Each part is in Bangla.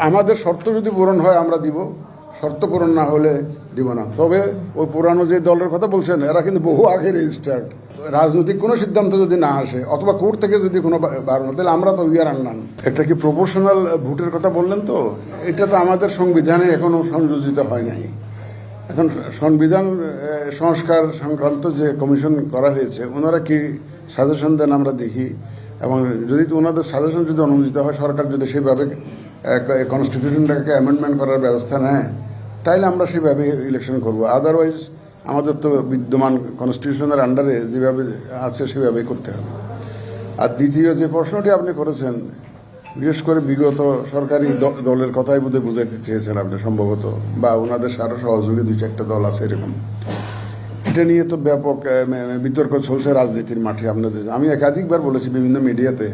আমাদের শর্ত যদি পূরণ হয়, আমরা দিব। শর্ত পূরণ না হলে দিব না। তবে ওই পুরানো যে দলের কথা বলছেন, এরা কিন্তু বহু আগে রেজিস্টার্ড রাজনৈতিক কোনো সিদ্ধান্ত যদি না আসে, অথবা কোর্ট থেকে যদি কোনো বারণ তাহলে আমরা তো উইয়ার আনলাম এটা কি প্রপোর্শনাল ভোটের কথা বললেন তো? এটা তো আমাদের সংবিধানে এখনও সংযোজিত হয় নাই। এখন সংবিধান সংস্কার সংক্রান্ত যে কমিশন করা হয়েছে, ওনারা কি সাজেশন দেন আমরা দেখি? এবং যদি ওনাদের সাজেশন যদি অনুমোদিত হয়, সরকার যদি সেভাবে কনস্টিটিউশনটাকে অ্যামেন্ডমেন্ট করার ব্যবস্থা নেয়, তাইলে আমরা সেভাবে ইলেকশন করব। আদারওয়াইজ আমাদের তো বিদ্যমান কনস্টিটিউশনের আন্ডারে যেভাবে আছে সেভাবেই করতে হবে। আর দ্বিতীয় যে প্রশ্নটি আপনি করেছেন, বিশেষ করে বিগত সরকারি দলের কথাই বোধহয় বুঝাইতে চেয়েছেন আপনি সম্ভবত, বা ওনাদের সারা সহযোগী দুই চারটা দল আছে এরকম। এটা নিয়ে তো ব্যাপক বিতর্ক চলছে রাজনীতির মাঠে আপনাদের। আমি একাধিকবার বলেছি বিভিন্ন মিডিয়াতে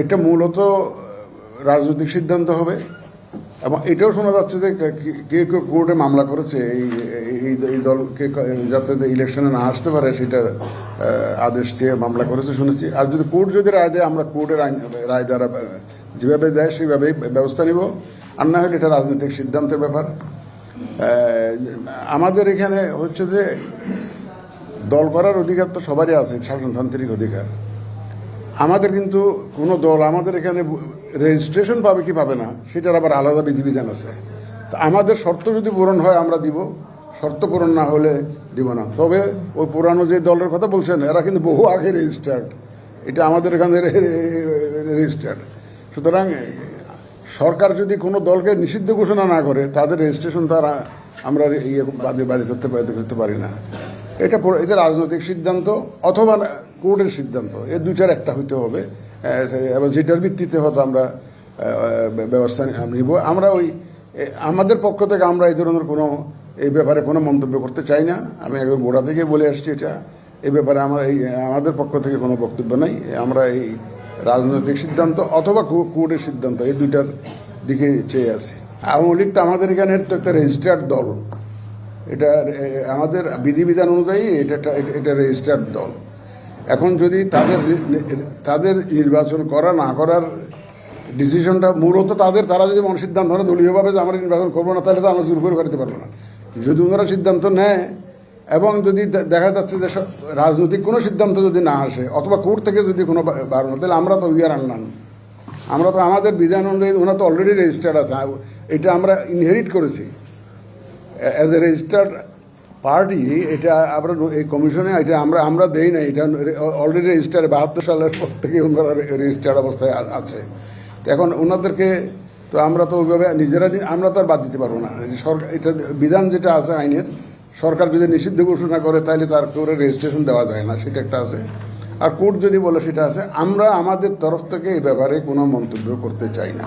এটা মূলত রাজনৈতিক সিদ্ধান্ত হবে, এবং এটাও শোনা যাচ্ছে যে কে- কেউ কোর্টে মামলা করেছে, এই এই দলকে ক- যাতে ইলেকশনে না আসতে পারে সেটার আদেশ চেয়ে মামলা করেছে শুনেছি। আর যদি কোর্ট যদি রায় দেয়, আমরা কোর্টের আইন- রায় দ্বারা, যেভাবে দেয় সেইভাবেই ব্যবস্থা নিব। আর না হলে এটা রাজনৈতিক সিদ্ধান্তের ব্যাপার। আমাদের এখানে হচ্ছে যে দল করার অধিকার তো সবারই আছে, শাসনতান্ত্রিক অধিকার। আমাদের কিন্তু কোনো দল আমাদের এখানে রেজিস্ট্রেশন পাবে কি পাবে না, সেটার আবার আলাদা বিধিবিধান আছে। তো আমাদের শর্ত যদি পূরণ হয়, আমরা দিব। শর্ত পূরণ না হলে দিব না। তবে ওই পুরানো যে দলের কথা বলছেন, এরা কিন্তু বহু আগে রেজিস্টার্ড এটা আমাদের এখানে রেজিস্টার্ড সুতরাং, সরকার যদি কোনো দলকে নিষিদ্ধ ঘোষণা না করে, তাদের রেজিস্ট্রেশন তারা আমরা ইয়ে বাদে বাদে করতে করতে পারি না। এটা এটা রাজনৈতিক সিদ্ধান্ত অথবা কোর্টের সিদ্ধান্ত। এর দুইটার একটা হইতে হবে। এবং যেটার ভিত্তিতে হয়তো আমরা ব্যবস্থা নিব। আমরা ওই আমাদের পক্ষ থেকে আমরা এই ধরনের কোনো, এই ব্যাপারে কোনো মন্তব্য করতে চাই না। আমি একবার গোড়া থেকে বলে আসছি এটা। এই ব্যাপারে আমরা এই, আমাদের পক্ষ থেকে কোনো বক্তব্য নাই। আমরা এই রাজনৈতিক সিদ্ধান্ত অথবা কোর্টের সিদ্ধান্ত, এই দুইটার দিকে চেয়ে আছি। আওয়ামী লীগ তো আমাদের এখানে তো একটা রেজিস্টার্ড দল। এটা আমাদের বিধিবিধান অনুযায়ী এটা এটা রেজিস্টার্ড দল। এখন যদি তাদের তাদের নির্বাচন করা না করার ডিসিশনটা মূলত তাদের তারা যদি মন সিদ্ধান্ত নেয় দলীয়ভাবে যে আমরা নির্বাচন করব না তাহলে তো আমরা জোর করে করতে পারব না। যদি ওনারা সিদ্ধান্ত নেয় এবং যদি দেখা যাচ্ছে যে রাজনৈতিক কোনো সিদ্ধান্ত যদি না আসে অথবা কোর্ট থেকে যদি কোনো বারণ হয়, তাহলে আমরা তো উইয়ার আনলাম আমরা তো আমাদের বিধান অনুযায়ী ওনারা তো অলরেডি রেজিস্টার্ড আছে। এটা আমরা ইনহেরিট করেছি। অ্যাজ এ রেজিস্টার্ড পার্টি এটা আমরা এই কমিশনে এটা আমরা আমরা দেই না এটা অলরেডি রেজিস্টার বাহাত্তর সালের পর থেকে ওনারা রেজিস্টার্ড অবস্থায় আছে। তো এখন ওনাদেরকে, তো আমরা তো ওইভাবে নিজেরা আমরা তো আর বাদ দিতে পারব না। সরকার, এটা বিধান যেটা আছে আইনের, সরকার যদি নিষিদ্ধ ঘোষণা করে তাহলে তার করে রেজিস্ট্রেশন দেওয়া যায় না। সেটা একটা আছে। আর কোর্ট যদি বলে সেটা আছে, আমরা আমাদের তরফ থেকে এই ব্যাপারে কোনো মন্তব্য করতে চাই না।